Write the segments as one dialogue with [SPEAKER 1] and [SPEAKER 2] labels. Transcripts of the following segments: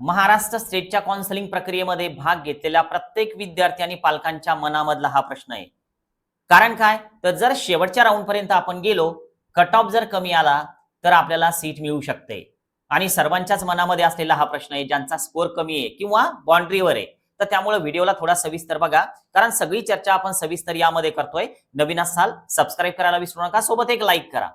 [SPEAKER 1] महाराष्ट्र स्टेटच्या काउन्सिलिंग प्रक्रियेमध्ये भाग घेतलेल्या प्रत्येक विद्यार्थी आणि पालकांच्या मनामधला हा प्रश्न आहे. कारण काय? तर जर शेवटच्या राऊंड पर्यंत आपण गेलो कट ऑफ जर कमी आला तर आपल्याला सीट मिळू शकते. आणि सर्वांच्याच मनामध्ये असलेला हा प्रश्न आहे ज्यांचा स्कोर कमी आहे किंवा बाउंड्रीवर आहे. तर त्यामुळे व्हिडिओला थोडा सविस्तर बघा. कारण सगळी चर्चा आपण सविस्तर यामध्ये करतोय. नवीन असाल सबस्क्राईब करायला विसरू नका. सोबत एक लाईक करा.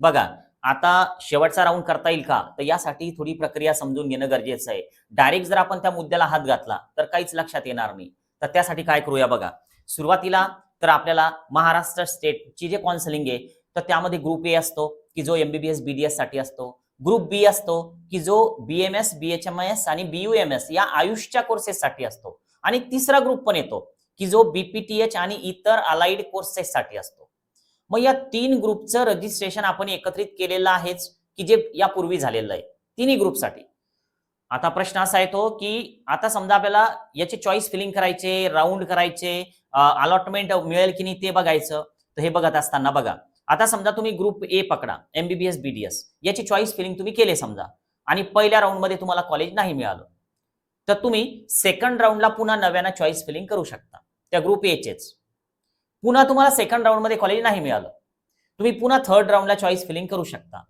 [SPEAKER 1] बघा आता शेवटचा राऊंड करता येईल का? तर यासाठी थोडी प्रक्रिया समजून घेणं गरजेचं आहे. डायरेक्ट जर आपण त्या मुद्द्याला हात घातला तर काहीच लक्षात येणार नाही. तर त्यासाठी काय करूया बघा. सुरुवातीला तर आपल्याला महाराष्ट्र स्टेटची जे काउन्सिलिंग आहे तर त्यामध्ये ग्रुप ए असतो की जो एमबीबीएस बीडीएससाठी असतो. ग्रुप बी असतो की जो बीएमएस बीएचएमएस आणि बीयूएमएस या आयुषच्या कोर्सेससाठी असतो. आणि तिसरा ग्रुप पण येतो की जो बीपीटीएच आणि इतर अलाइड कोर्सेससाठी असतो. मग या तीन ग्रुपचं रजिस्ट्रेशन आपण एकत्रित केलेलं आहेच की जे यापूर्वी झालेलं आहे. तिन्ही ग्रुपसाठी. आता प्रश्न असा येतो की आता समजा आपल्याला याचे चॉईस फिलिंग करायचे राऊंड करायचे अलॉटमेंट मिळेल की नाही ते बघायचं. तर हे बघत असताना बघा. आता समजा तुम्ही ग्रुप ए पकडा एमबीबीएस बीडीएस याची चॉईस फिलिंग तुम्ही केले समजा. आणि पहिल्या राऊंडमध्ये तुम्हाला कॉलेज नाही मिळालं. तर तुम्ही सेकंड राऊंडला पुन्हा नव्यानं चॉईस फिलिंग करू शकता. त्या ग्रुप एचेच पुन्हा तुम्हाला सेकंड राऊंडमध्ये कॉलेज नाही मिळालं. तुम्ही पुन्हा थर्ड राऊंडला चॉईस फिलिंग करू शकता.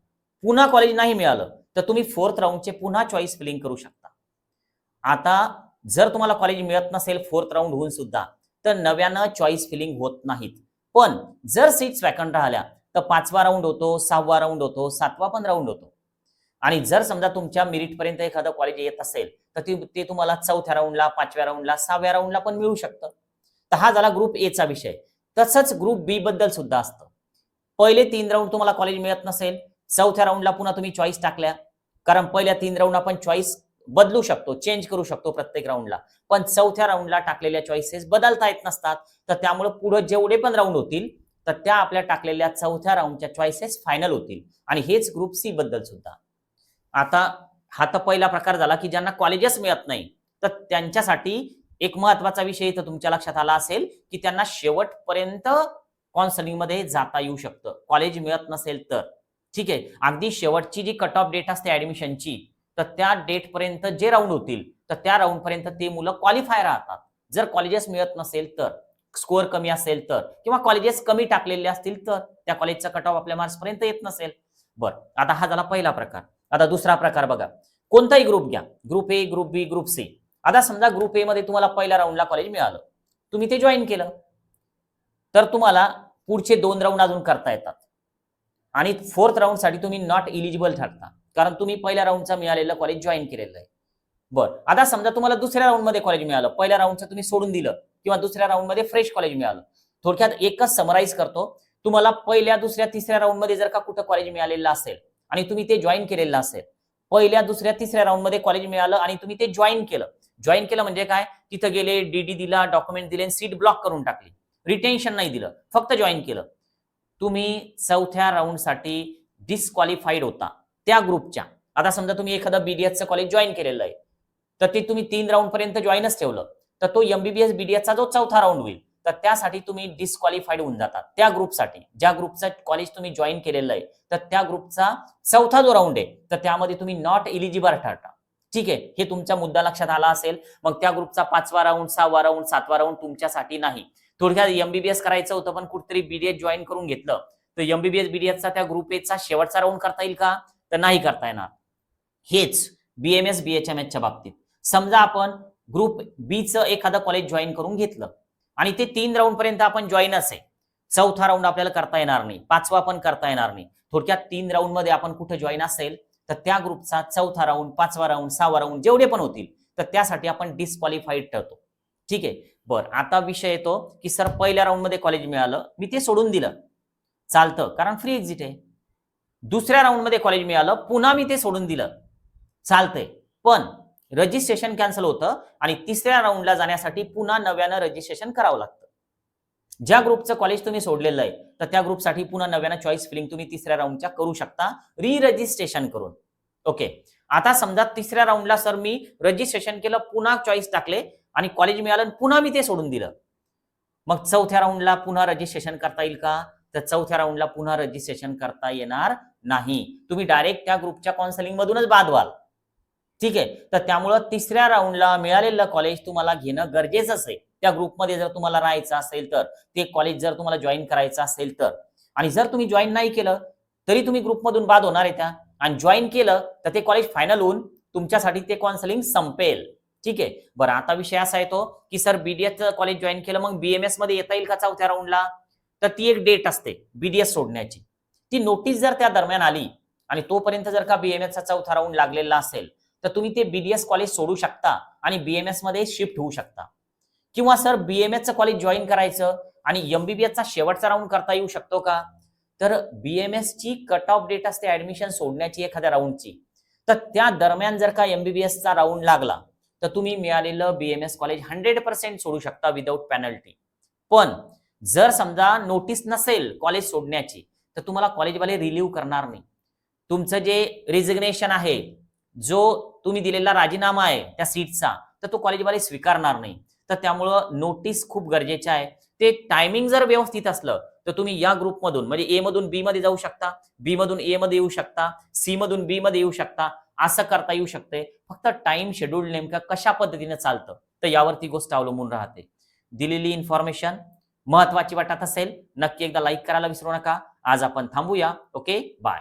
[SPEAKER 1] पुन्हा कॉलेज नाही मिळालं तर तुम्ही फोर्थ राऊंडचे पुन्हा चॉईस फिलिंग करू शकता. आता जर तुम्हाला कॉलेज मिळत नसेल फोर्थ राऊंड होऊन सुद्धा तर नव्यानं चॉईस फिलिंग होत नाहीत. पण जर सीट्स वॅकंट राहिल्या तर पाचवा राऊंड होतो सहावा राऊंड होतो सातवा पण राऊंड होतो. आणि जर समजा तुमच्या मेरिट पर्यंत एखादं कॉलेज येत असेल तर ते ते तुम्हाला चौथ्या राऊंडला पाचव्या राऊंडला सहाव्या राऊंडला पण मिळू शकतं. तर हा झाला ग्रुप एचा विषय. तसंच ग्रुप बी बद्दल सुद्धा असतं. पहिले तीन राऊंड तुम्हाला कॉलेज मिळत नसेल चौथ्या राऊंडला पुन्हा तुम्ही चॉईस टाकल्या. कारण पहिल्या तीन राऊंड आपण चॉईस बदलू शकतो चेंज करू शकतो प्रत्येक राऊंडला पण चौथ्या राऊंडला टाकलेल्या चॉईसेस बदलता येत नसतात. तर त्यामुळे पुढे जेवढे पण राऊंड होतील तर त्या आपल्या टाकलेल्या चौथ्या राऊंडच्या चॉईसेस फायनल होतील. आणि हेच ग्रुप सी बद्दल सुद्धा. आता हा तर पहिला प्रकार झाला की ज्यांना कॉलेजेस मिळत नाही तर त्यांच्यासाठी एक महत्त्वाचा विषय इथं तुमच्या लक्षात आला असेल की त्यांना शेवटपर्यंत काउन्सिलिंगमध्ये जाता येऊ शकतं. कॉलेज मिळत नसेल तर. ठीक आहे? अगदी शेवटची जी कट ऑफ डेट असते ऍडमिशनची तर त्या डेट पर्यंत जे राऊंड होतील तर त्या राऊंड पर्यंत ते मुलं क्वालिफाय राहतात. जर कॉलेजेस मिळत नसेल तर स्कोअर कमी असेल तर किंवा कॉलेजेस कमी टाकलेले असतील तर त्या कॉलेजचा कट ऑफ आपल्या मार्क्सपर्यंत येत नसेल. बरं आता हा झाला पहिला प्रकार. आता दुसरा प्रकार बघा. कोणताही ग्रुप घ्या. Group A group B group C आता समजा ग्रुप ए मध्ये तुम्हाला पहिल्या राऊंडला कॉलेज मिळालं. तुम्ही ते जॉईन केलं. तर तुम्हाला पुढचे दोन राऊंड अजून करता येतात. आणि फोर्थ राऊंडसाठी तुम्ही नॉट इलिजिबल ठरता. कारण तुम्ही पहिल्या राऊंडचा मिळालेलं कॉलेज जॉईन केलेलं आहे. बरं. आता समजा तुम्हाला दुसऱ्या राऊंडमध्ये कॉलेज मिळालं. पहिल्या राऊंडचं तुम्ही सोडून दिलं. किंवा दुसऱ्या राऊंडमध्ये फ्रेश कॉलेज मिळालं. थोडक्यात एकच समराईज करतो. तुम्हाला पहिल्या दुसऱ्या तिसऱ्या राऊंडमध्ये जर का कुठं कॉलेज मिळालेलं असेल आणि तुम्ही ते जॉईन केलेलं असेल. पहिल्या दुसऱ्या तिसऱ्या राऊंडमध्ये कॉलेज मिळालं आणि तुम्ही ते जॉईन केलं. जॉईन केलं म्हणजे काय? तिथं गेले डीडी दिला डॉक्युमेंट दिले सीट ब्लॉक करून टाकली. रिटेन्शन नाही दिलं फक्त जॉईन केलं. तुम्ही चौथ्या राऊंडसाठी डिस्क्वालिफाईड होता त्या ग्रुपच्या आता समजा तुम्ही एखादं बीडीएसचं कॉलेज जॉईन केलेलं आहे तर ते तुम्ही तीन राऊंड पर्यंत जॉईनच ठेवलं. तर तो एमबीबीएस बीडीएसचा जो चौथा राऊंड होईल तर त्यासाठी तुम्ही डिस्क्वालिफाईड होऊन जातात त्या ग्रुपसाठी ज्या ग्रुपचं कॉलेज तुम्ही जॉईन केलेलं आहे तर त्या ग्रुपचा चौथा जो राऊंड आहे तर त्यामध्ये तुम्ही नॉट इलिजिबल ठरता. ठीक आहे हे तुमचा मुद्दा लक्षात आला असेल मग त्या ग्रुपचा पाचवा राऊंड सहावा राऊंड सातवा राऊंड तुमच्यासाठी नाही. थोडक्यात एमबीबीएस करायचं होतं पण कुठेतरी बीडीएस जॉईन करून घेतलं. तर एमबीबीएस बीडीएसचा त्या ग्रुप एचा शेवटचा राऊंड करता येईल का? तर नाही करता येणार. हेच बीएमएस बीएचएमएसच्या बाबतीत. समजा आपण ग्रुप बीचं एखादं कॉलेज जॉईन करून घेतलं आणि ते तीन राऊंड पर्यंत आपण जॉईनच आहे चौथा राऊंड आपल्याला करता येणार नाही पाचवा पण करता येणार नाही. थोडक्यात तीन राऊंडमध्ये आपण कुठे जॉईन असेल? तर त्या ग्रुपचा चौथा राऊंड पाचवा राऊंड सहावा राऊंड जेवढे पण होतील तर त्यासाठी आपण डिस्क्वालिफाईड ठरतो. ठीक आहे? बरं आता विषय येतो की सर पहिल्या राऊंडमध्ये कॉलेज मिळालं मी ते सोडून दिलं. चालतं कारण फ्री एक्झिट आहे. दुसऱ्या राऊंडमध्ये कॉलेज मिळालं पुन्हा मी ते सोडून दिलं. चालतंय. पण रजिस्ट्रेशन कॅन्सल होतं आणि तिसऱ्या राऊंडला जाण्यासाठी पुन्हा नव्यानं रजिस्ट्रेशन करावं लागतं. ज्या ग्रुपचं कॉलेज तुम्ही सोडलेलं आहे तर त्या ग्रुपसाठी पुन्हा नव्यानं चॉईस फिलिंग तुम्ही तिसऱ्या राऊंडच्या करू शकता. री रजिस्ट्रेशन करून. ओके आता समजा तिसऱ्या राऊंडला सर मी रजिस्ट्रेशन केलं पुन्हा चॉईस टाकले आणि कॉलेज मिळालं पुन्हा मी ते सोडून दिलं. मग चौथ्या राऊंडला पुन्हा रजिस्ट्रेशन करता येईल का? तर चौथ्या राऊंडला पुन्हा रजिस्ट्रेशन करता येणार नाही. तुम्ही डायरेक्ट त्या ग्रुपच्या काउन्सिलिंग मधूनच बाद व्हाल. ठीक आहे? तर त्यामुळं तिसऱ्या राऊंडला मिळालेलं कॉलेज तुम्हाला घेणं गरजेचंच आहे. त्या ग्रुपमध्ये जर तुम्हाला राहायचं असेल तर ते कॉलेज जर तुम्हाला जॉईन करायचं असेल तर. आणि जर तुम्ही जॉईन नाही केलं तरी तुम्ही ग्रुपमधून बाद होणार आहे त्या. आणि जॉईन केलं तर ते कॉलेज फायनल होऊन तुमच्यासाठी ते काउन्सिलिंग संपेल. ठीक आहे? बरं आता विषय असा येतो की सर बीडीएस कॉलेज जॉईन केलं मग बीएमएसमध्ये येता येईल का चौथ्या राऊंडला तर ती एक डेट असते बीडीएस सोडण्याची. ती नोटीस जर त्या दरम्यान आली आणि तोपर्यंत जर का बीएमएसचा चौथा राऊंड लागलेला असेल तर तुम्ही ते बीडीएस कॉलेज सोडू शकता आणि बीएमएसमध्ये शिफ्ट होऊ शकता. किंवा सर बीएमएसचं कॉलेज जॉईन करायचं आणि एमबीबीएसचा शेवटचा राऊंड करता येऊ शकतो का? तर बीएमएस ची कट ऑफ डेट असते ऍडमिशन सोडण्याची एखाद्या राऊंडची तर त्या दरम्यान जर का एमबीबीएसचा राऊंड लागला तर तुम्ही मिळालेलं बीएमएस कॉलेज हंड्रेड पर्सेंट सोडू शकता विदाऊट पेनल्टी पण जर समजा नोटीस नसेल कॉलेज सोडण्याची तर तुम्हाला कॉलेजवाले रिलीव्ह करणार नाही. तुमचं जे रिझिग्नेशन आहे जो तुम्ही दिलेला राजीनामा आहे त्या सीटचा तर तो कॉलेजवाले स्वीकारणार नाही. तर त्यामुळं नोटीस खूप गरजेचे आहे. ते टायमिंग जर व्यवस्थित असलं तर तुम्ही या ग्रुपमधून म्हणजे ए मधून बी मध्ये जाऊ शकता बी मधून ए मध्ये येऊ शकता सी मधून बी मध्ये येऊ शकता असं करता येऊ शकते. फक्त टाइम शेड्यूल नेमका कशा पद्धतीने चालतं तर यावरती गोष्ट अवलंबून राहते. दिलेली इन्फॉर्मेशन महत्वाची वाटत असेल नक्की एकदा लाईक करायला विसरू नका. आज आपण थांबूया. Okay bye